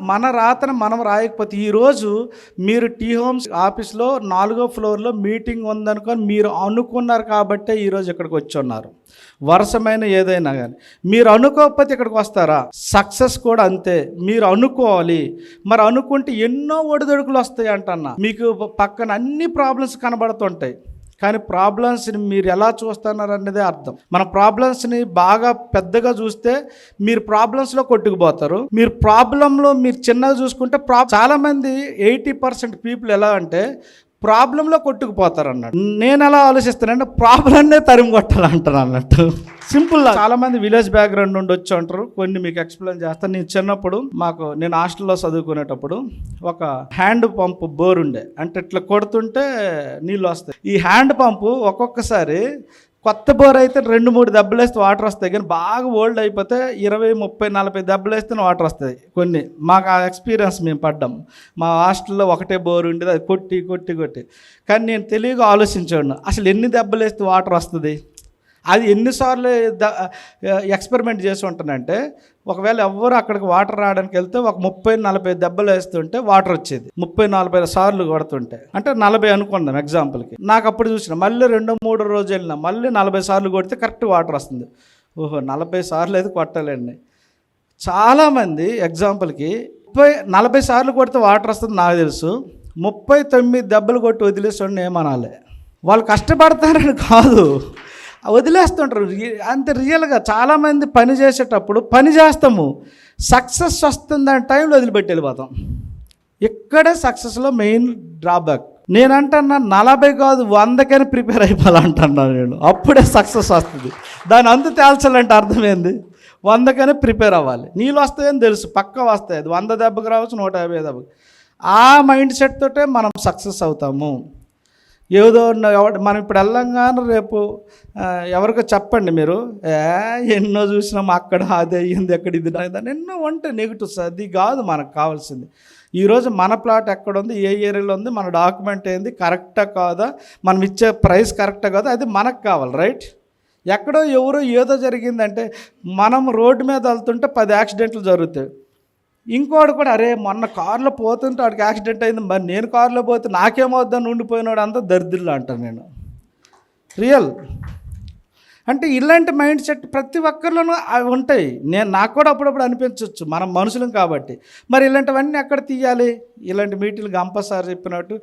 మన రాతను మనం రాయకపోతే ఈరోజు మీరు టీ హోమ్స్ ఆఫీస్లో నాలుగో ఫ్లోర్లో మీటింగ్ ఉందనుకొని మీరు అనుకున్నారు కాబట్టే ఈరోజు ఇక్కడికి వచ్చి ఉన్నారు. వరుసమైన ఏదైనా కానీ. మీరు అనుకోకపోతే ఇక్కడికి వస్తారా? సక్సెస్ కూడా అంతే. మీరు అనుకోవాలి. మరి అనుకుంటే ఎన్నో ఒడిదొడుకులు వస్తాయి అంటన్నా మీకు పక్కన అన్ని ప్రాబ్లమ్స్ కనబడుతుంటాయి. కానీ ప్రాబ్లమ్స్ని మీరు ఎలా చూస్తున్నారు అన్నదే అర్థం. మన ప్రాబ్లమ్స్ని బాగా పెద్దగా చూస్తే మీరు ప్రాబ్లమ్స్లో కొట్టుకుపోతారు. మీరు ప్రాబ్లంలో మీరు చిన్నగా చూసుకుంటే ప్రా చాలామంది ఎయిటీ పర్సెంట్ పీపుల్ ఎలా అంటే ప్రాబ్లంలో కొట్టుకుపోతారు అన్నాడు నేను ఎలా ఆలోచిస్తానంటే ప్రాబ్లంనే తరిమి కొట్టాలంటాను అన్నట్టు. సింపుల్ చాలా మంది విలేజ్ బ్యాక్గ్రౌండ్ నుండి వచ్చి ఉంటారు. కొన్ని మీకు ఎక్స్ప్లెయిన్ చేస్తాను. నేను చిన్నప్పుడు మాకు నేను హాస్టల్లో చదువుకునేటప్పుడు ఒక హ్యాండ్ పంప్ బోర్ ఉండే. అంటే ఇట్లా కొడుతుంటే నీళ్ళు వస్తాయి. ఈ హ్యాండ్ పంపు ఒక్కొక్కసారి కొత్త బోర్ అయితే రెండు మూడు దెబ్బలు వేస్తే వాటర్ వస్తాయి. కానీ బాగా ఓల్డ్ అయిపోతే ఇరవై ముప్పై నలభై దెబ్బలు వేస్తేనే వాటర్ వస్తాయి కొన్ని. మాకు ఆ ఎక్స్పీరియన్స్ మేము పడ్డాం. మా హాస్టల్లో ఒకటే బోర్ ఉండేది అది కొట్టి కొట్టి కొట్టి. కానీ నేను తెలివిగా ఆలోచించాను. అసలు ఎన్ని దెబ్బలు వేస్తే వాటర్ వస్తుంది? అది ఎన్నిసార్లు ద ఎక్స్పెరిమెంట్ చేసి ఉంటానంటే ఒకవేళ ఎవ్వరు అక్కడికి వాటర్ రావడానికి వెళ్తే ఒక ముప్పై నలభై దెబ్బలు వేస్తుంటే వాటర్ వచ్చేది. ముప్పై నలభై సార్లు కొడుతుంటే. అంటే నలభై అనుకుందాం ఎగ్జాంపుల్కి. నాకు అప్పుడు చూసిన మళ్ళీ రెండు మూడు రోజు వెళ్ళిన మళ్ళీ నలభై సార్లు కొడితే కరెక్ట్ వాటర్ వస్తుంది. ఓహో నలభై సార్లు అయితే కొట్టాలండి. చాలామంది ఎగ్జాంపుల్కి ముప్పై నలభై సార్లు కొడితే వాటర్ వస్తుంది నాకు తెలుసు. ముప్పై తొమ్మిది దెబ్బలు కొట్టి వదిలేస్తుండే ఏమనాలి. వాళ్ళు కష్టపడతారని కాదు. వదిలేస్తుంటారు. అంత రియల్గా చాలామంది పని చేసేటప్పుడు పని చేస్తాము. సక్సెస్ వస్తుందని టైంలో వదిలిపెట్టి వెళ్ళిపోతాం. ఇక్కడే సక్సెస్లో మెయిన్ డ్రాబ్యాక్? నేనంటున్నా నలభై కాదు వందకైనా ప్రిపేర్ అయిపోవాలంటున్నాను నేను. అప్పుడే సక్సెస్ వస్తుంది. దాని అందు తేల్చాలంటే అర్థమైంది? వందకైనా ప్రిపేర్ అవ్వాలి. నీళ్ళు వస్తాయని తెలుసు. పక్క వస్తాయి. అది వంద దెబ్బకి రావచ్చు నూట యాభై దెబ్బకు. ఆ మైండ్ సెట్ తోటే మనం సక్సెస్ అవుతాము. ఏదో ఉన్న- మనం ఇప్పుడు వెళ్ళంగానే రేపు ఎవరికో చెప్పండి మీరు. ఏ ఎన్నో చూసినాం అక్కడ అది అయ్యింది ఎక్కడ ఇది దాని ఎన్నో ఉంటాయి నెగిటివ్స్. అది కాదు మనకు కావాల్సింది. ఈరోజు మన ప్లాట్ ఎక్కడ ఉంది ఏ ఏరియాలో ఉంది మన డాక్యుమెంట్ ఏంది కరెక్టా కాదా మనం ఇచ్చే ప్రైస్ కరెక్టా కాదా అది మనకు కావాలి రైట్? ఎక్కడో ఎవరో ఏదో జరిగిందంటే మనం రోడ్డు మీద వెళ్తుంటే పది యాక్సిడెంట్లు జరుగుతాయి. ఇంకోడు కూడా అరే మొన్న కారులో పోతుంటే వాడికి యాక్సిడెంట్ అయింది మరి నేను కారులో పోతే నాకేమవుద్దని ఉండిపోయినాడు అంతా దరిద్రులు అంటాను నేను. రియల్ అంటే ఇలాంటి మైండ్ సెట్ ప్రతి ఒక్కరిలోనూ అవి ఉంటాయి. నేను నాకు కూడా అప్పుడప్పుడు అనిపించవచ్చు మనం మనుషులం కాబట్టి. మరి ఇలాంటివన్నీ ఎక్కడ తీయాలి? ఇలాంటి మీటింగ్లు గంప సార్ చెప్పినట్టు